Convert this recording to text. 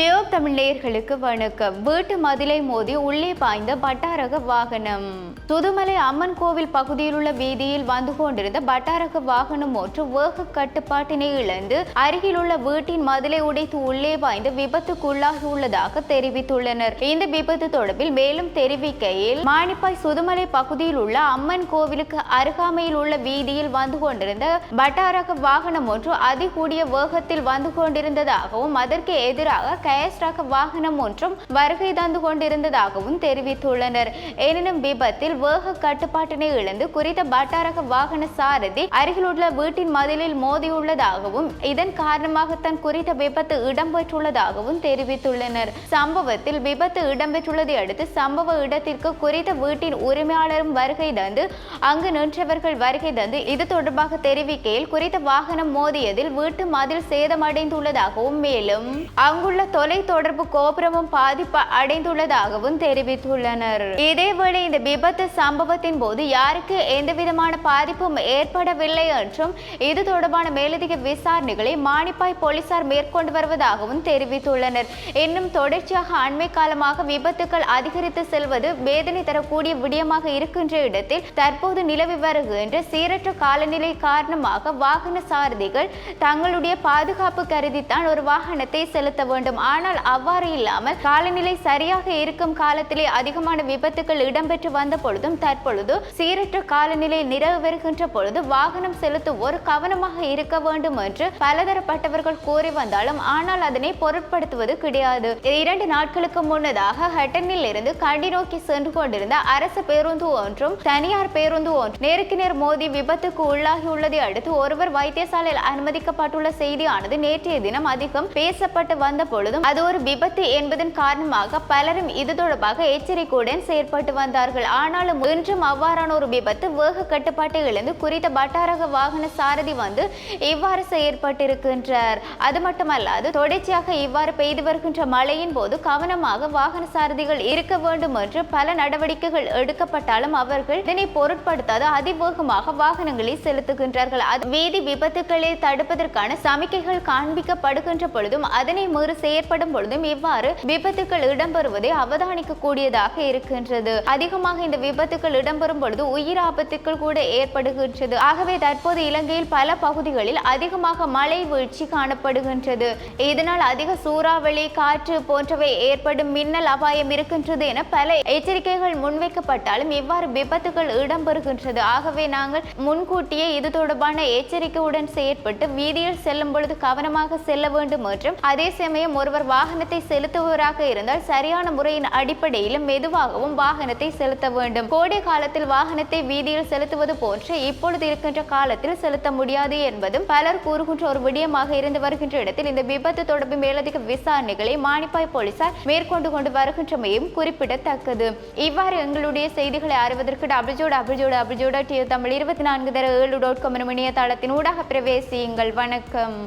ஜியோ தமிழ்நேயர்களுக்கு வணக்கம். வீட்டு மதிலை மோதி உள்ளே பாய்ந்த பட்டாரக வாகனம். சுதுமலை அம்மன் கோவில் பகுதியில் உள்ள வீதியில் வந்து கொண்டிருந்த பட்டாரக வாகனம் ஒன்று வேக கட்டுப்பாட்டினை இழந்து அருகில் உள்ள வீட்டின் மதிலை உடைத்து உள்ளே பாய்ந்து விபத்துக்குள்ளாகியுள்ளதாக தெரிவித்துள்ளனர். இந்த விபத்து தொடர்பில் மேலும் தெரிவிக்கையில் மானிப்பாய் சுதுமலை பகுதியில் உள்ள அம்மன் கோவிலுக்கு அருகாமையில் உள்ள வீதியில் வந்து கொண்டிருந்த பட்டாரக வாகனம் ஒன்று அதிகூடிய வேகத்தில் வந்து கொண்டிருந்ததாகவும் அதற்கு எதிராக கயஸ் ரக வாகனம் ஒன்றும் வருகை தந்து கொண்டிருந்ததாகவும் தெரிவித்துள்ளனர். எனினும் விபத்தில் வேக கட்டுப்பாட்டினை இழந்து குறித்த பட்டாரக வாகன சாரதி அருகிலுள்ள வீட்டின் மதிலில் மோதியுள்ளதாகவும் இதன் காரணமாகத்தான் குறித்த விபத்து இடம்பெற்றுள்ளதாகவும் தெரிவித்துள்ளனர். சம்பவத்தில் விபத்து இடம்பெற்றுள்ளதை அடுத்து சம்பவ இடத்திற்கு குறித்த வீட்டின் உரிமையாளரும் வருகை தந்து அங்கு நின்றவர்கள் வருகை தந்து இது தொடர்பாக தெரிவிக்கையில் குறித்த வாகனம் மோதியதில் வீட்டு மதில் சேதமடைந்துள்ளதாகவும் மேலும் அங்குள்ள தொலை தொடர்பு கோபுரமும் பாதிப்பு அடைந்துள்ளதாகவும் தெரிவித்துள்ளனர். இதேவேளை இந்த விபத்து சம்பவத்தின் போது யாருக்கு எந்தவிதமான பாதிப்பும் ஏற்படவில்லை என்றும் இது தொடர்பான மேலதிக விசாரணைகளை மானிப்பாய் போலீசார் மேற்கொண்டு வருவதாகவும் தெரிவித்துள்ளனர். இன்னும் தொடர்ச்சியாக அண்மை காலமாக விபத்துக்கள் அதிகரித்து செல்வது வேதனை தரக்கூடிய விடயமாக இருக்கின்ற இடத்தில் தற்போது நிலவி வருகின்ற சீரற்ற காலநிலை காரணமாக வாகன சாரதிகள் தங்களுடைய பாதுகாப்பு கருதித்தான் ஒரு வாகனத்தை செலுத்த வேண்டும். ஆனால் அவ்வாறு இல்லாமல் காலநிலை சரியாக இருக்கும் காலத்திலே அதிகமான விபத்துக்கள் இடம்பெற்று வந்த பொழுதும் தற்பொழுது சீரற்ற காலநிலை நிலவு வருகின்ற பொழுது வாகனம் செலுத்துவோர் கவனமாக இருக்க வேண்டும் என்று பலதரப்பட்டவர்கள் கூறி வந்தாலும் ஆனால் அதனை பொருட்படுத்துவது கிடையாது. இரண்டு நாட்களுக்கு முன்னதாக ஹட்டனில் இருந்து கண்டி நோக்கி சென்று கொண்டிருந்த அரசு பேருந்து ஒன்றும் தனியார் பேருந்து ஒன்றும் நேருக்கு நேர் மோதி விபத்துக்கு உள்ளாகியுள்ளதை அடுத்து ஒருவர் வைத்தியசாலையில் அனுமதிக்கப்பட்டுள்ள செய்தியானது நேற்றைய தினம் அதிகம் பேசப்பட்டு வந்த பொழுது பொழுதும் அது ஒரு விபத்து என்பதன் காரணமாக பலரும் இது தொடர்பாக எச்சரிக்கையுடன் செயற்பட்டு வந்தார்கள். ஆனாலும் இன்றும் அவ்வாறான ஒரு விபத்து வேக கட்டுப்பாட்டை இழந்து குறித்த பட்டாரக வாகன சாரதி வந்து இவ்வாறு செயற்பட்டிருக்கின்றார். அது மட்டுமல்லாது தொடர்ச்சியாக இவ்வாறு பெய்து வருகின்ற மழையின் போது கவனமாக வாகன சாரதிகள் இருக்க வேண்டும் என்று பல நடவடிக்கைகள் எடுக்கப்பட்டாலும் அவர்கள் இதனை பொருட்படுத்தாது அதிவேகமாக வாகனங்களை செலுத்துகின்றார்கள். அது வீதி விபத்துக்களை தடுப்பதற்கான சமிக்கைகள் காண்பிக்கப்படுகின்ற பொழுதும் அதனை மீறி ஏற்படும் பொழுதும் இவ்வாறு விபத்துக்கள் இடம்பெறுவதை அவதானிக்க கூடியதாக இருக்கின்றது. அதிகமாக இந்த விபத்துக்கள் இடம்பெறும் பொழுது உயிர் ஆபத்துக்கள் கூட ஏற்படுகின்றது. ஆகவே தற்போது இலங்கையில் பல பகுதிகளில் அதிகமாக மழை வீழ்ச்சி காணப்படுகின்றது. இதனால் அதிக சூறாவளி காற்று போன்றவை ஏற்படும் மின்னல் அபாயம் இருக்கின்றது என பல எச்சரிக்கைகள் முன்வைக்கப்பட்டாலும் இவ்வாறு விபத்துகள் இடம்பெறுகின்றது. ஆகவே நாங்கள் முன்கூட்டியே இது தொடர்பான எச்சரிக்கையுடன் செயற்பட்டு வீதியில் செல்லும் பொழுது கவனமாக செல்ல வேண்டும் என்றும் அதே சமயம் ஒருவர் வாகனத்தை செலுத்துபவராக இருந்தால் சரியான முறையின் அடிப்படையிலும் மெதுவாகவும் வாகனத்தை செலுத்த வேண்டும். கோடை காலத்தில் வாகனத்தை வீதியில் செலுத்துவது போன்று இப்பொழுது இருக்கின்ற காலத்தில் செலுத்த முடியாது என்பதும் பலர் கூறுகின்ற ஒரு விடயமாக இருந்து வருகின்ற இடத்தில் இந்த விபத்து தொடர்பு மேலதிக விசாரணைகளை மானிப்பாய் போலீசார் மேற்கொண்டு கொண்டு வருகின்றமையும் குறிப்பிடத்தக்கது. இவ்வாறு எங்களுடைய செய்திகளை அறிவதற்கு டபிள்ஜோடு அபிஜோடு டபிள்யூ டாட் தமிழ் இருபத்தி நான்கு தர ஏழு டாட் காம் இணையதளத்தின் ஊடாக பிரவேசியுங்கள். வணக்கம்.